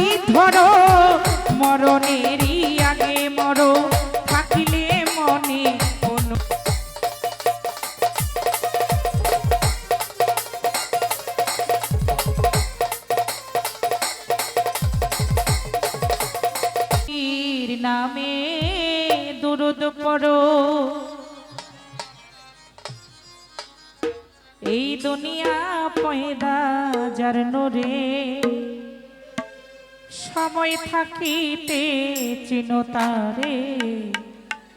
তুলি ধরো মরণেরই আগে মরো, থাকিলে মনে কোনো নামে দুরুদ পড়ো। এই দুনিয়া পয়দা যার নোরে সময় থাকিতে চিনতারে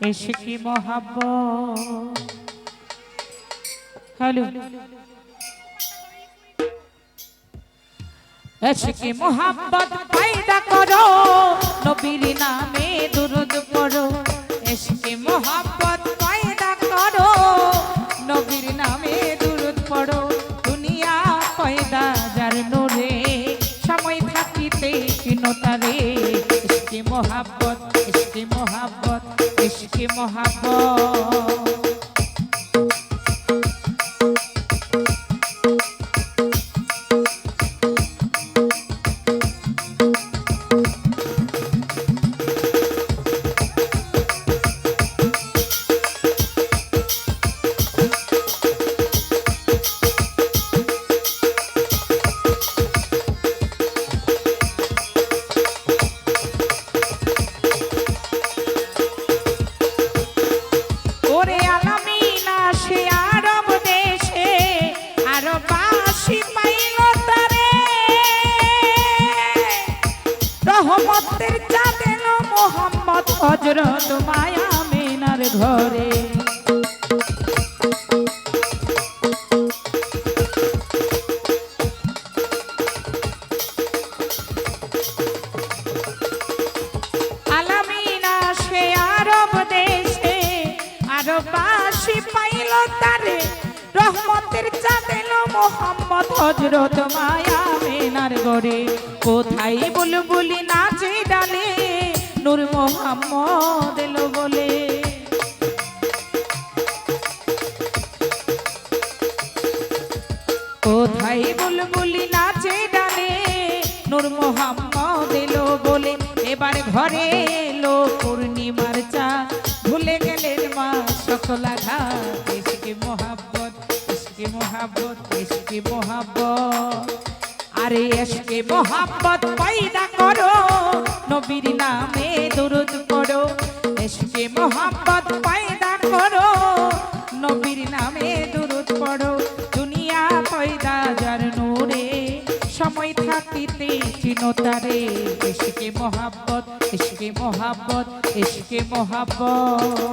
এসে কি মহাব্ব হ্যালো। এসে কি মহাব্বত? পাইদা করো। হজরত মায়া মেনার ঘরে। তারে। রহমতের চাঁদেল মোহাম্মদ হজরত মায়া মেনার গড়ে কোথায় বুলবুলি নাচে ডালে নূর মোহাম্মদ এলো বলে। কোথায় বুলবুলি নাচে ডালে নূর মোহাম্মদ এলো বলে। এবার ঘরে এলো পূর্ণিমার চা। ভুলে গেলেন মা, সকল ঘাট এসকে মোহাব্বত এসকে মোহাব্বত এসকে মোহাব্বত। আরে এসকে মোহাব্বত, পয়দা করো। নবীর নামে দুরুদ পড়ো। এসকে মোহাম্মদ, পয়দা করো। নবীর নামে দুরুদ পড়ো। দুনিয়া পয়দা যার নূরে, সময় থাকিতে চিনতারে এসকে মোহাব্বত এসকে মোহাব্বত এসকে মোহাব্বত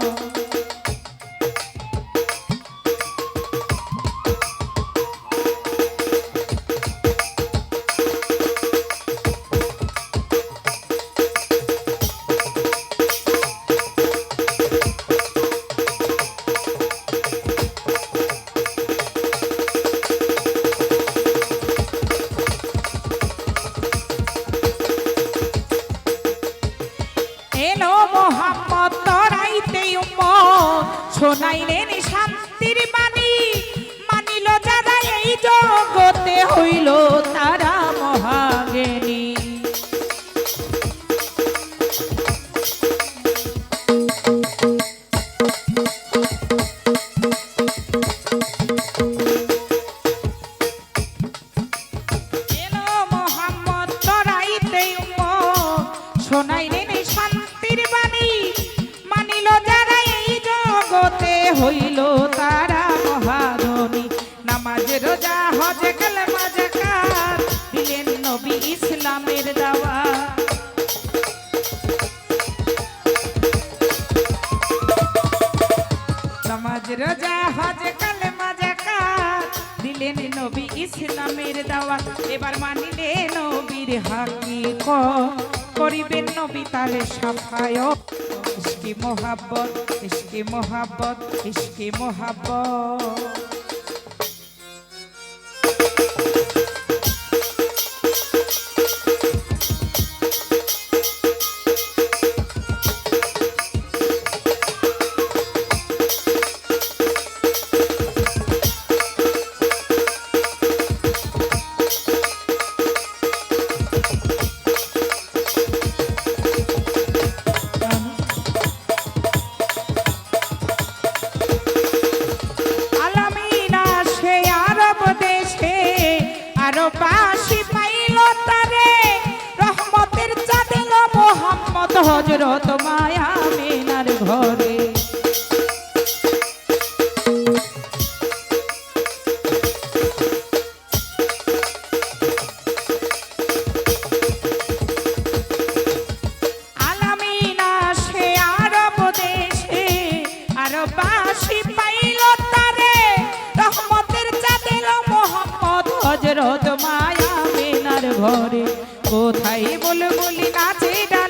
উম্মত। শোনাইলেন শান্তির বাণী। মানিল যারা এই জগতে হইল তারা রোজা হজ কালেমা কাজ দিলেন নবী ইসলামের দাওয়াত এবার মানিলে নবীর হাকিক। করিবেন নবী তার সাফায়ত। ইসকি মোহাব্বত ইসকি মোহাব্বত ইসকি মোহাব্বত। হজরত মায়া মেনার ঘরে। হজরত মায়া মেনার ঘরে। কোথায় বল বলি নাচে ডালে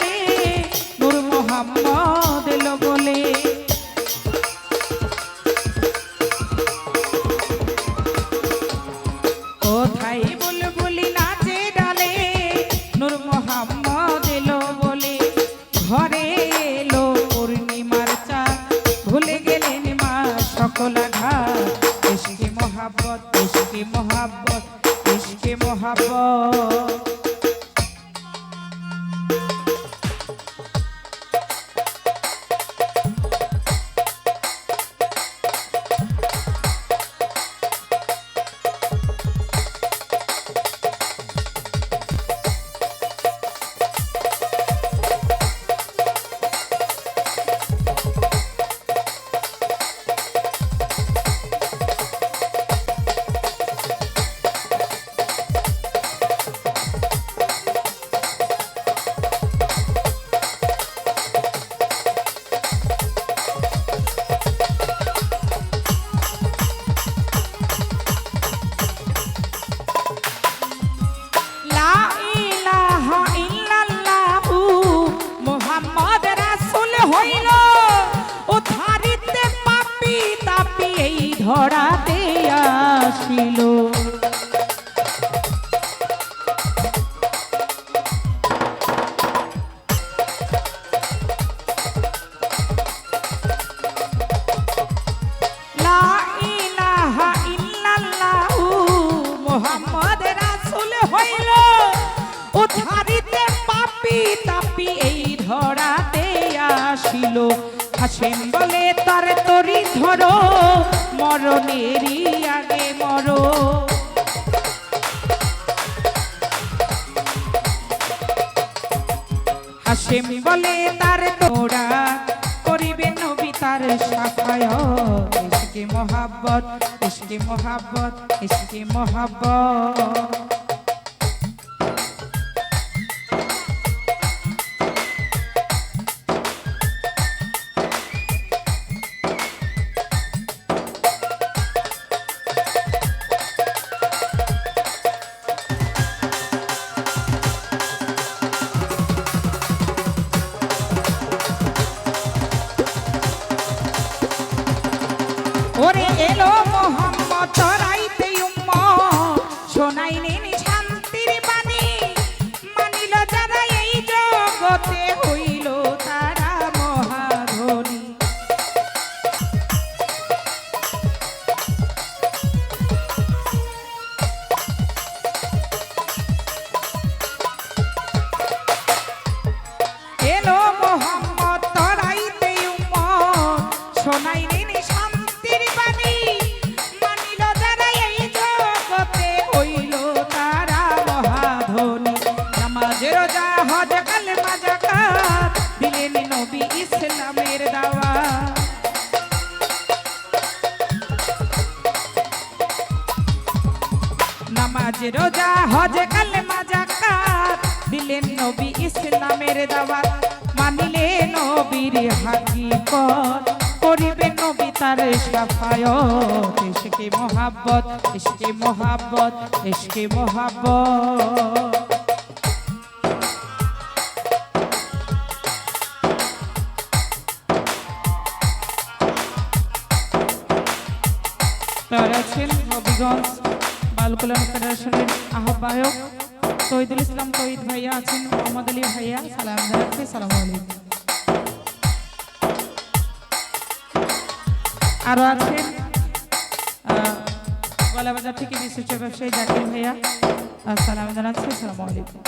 আসিল হাসেম বলে, তার তরি ধরো, মরণেরই আগে মরো। হাসেম বলে, তার তোরা করিবে নবী, তার সাফায় ইসকে মোহাব্বত ইসকে মোহাব্বত ইসকে মোহাব্বত। রোজা হজ কালেমা যাকাত দিলেন নবী ইসলামের দাওয়াত মানিলে নবীর হাকিকত। করিবে নবী তার সাফায়ত, ইশকে মোহাব্বত ইশকে মোহাব্বত ইশকে মোহাব্বত। তার আছেন হবিগঞ্জ বাল কল্যাণ ফেডারেশনের আহ্বায়ক তহিদুল ইসলাম তহিদ ভাইয়া আছেন, মোহাম্মদ আলী ভাইয়া, সালাম জানাচ্ছি, সালাম আলাইকুম। আরও আছেন গলাবাজার থেকে বিশিষ্ট ব্যবসায়ী জাকির ভাইয়া সালাম জানাচ্ছি, সালাম আলাইকুম।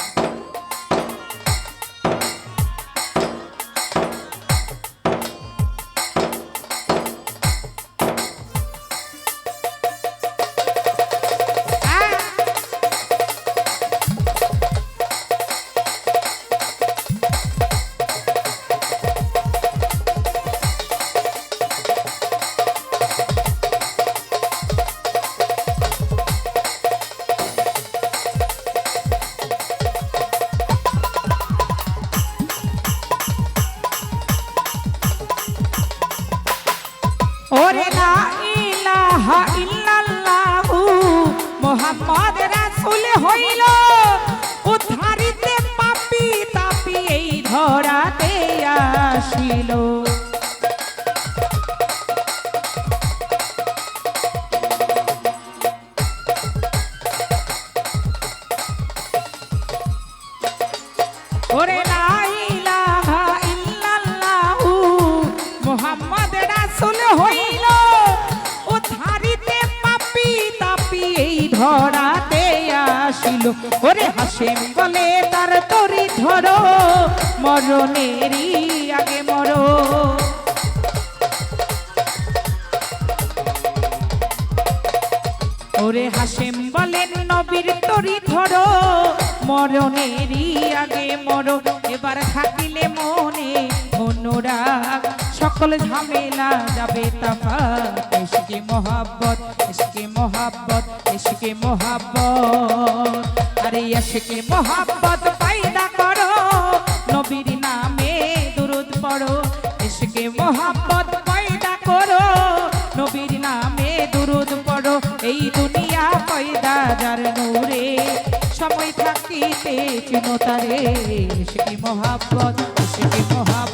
মোহাম্মদ রাসূল হইল। উদ্ধারিতে পাপি তাপি এই ধরাতে আসিল। ধরাতে আসিল। ওরে হাসেম বলে, তার তরি ধরো, মরণেরই আগে মরো। ওরে হাসেম বলেন নবীর তরি ধরো, মরণেরই আগে মরো। এবার থাকিলে মনে অনুরাগ সকল ঝামেলা যাবে তাপা এসকে মোহাব্বত এসকে মোহাব্বত এসকে মোহাব্বত। আরে এসকে মোহাব্বত পাইদা করো, নবীর নামে দুরুদ পড়ো। এসকে মোহাব্বত পয়দা করো, নবীর নামে দুরুদ পড়ো। এই দুনিয়া পয়দা যার নূরে, সময় থাকিতে চিনতারে ইশকে মোহাব্বত ইশকে মোহাব্বত ইশকে মোহাব্বত।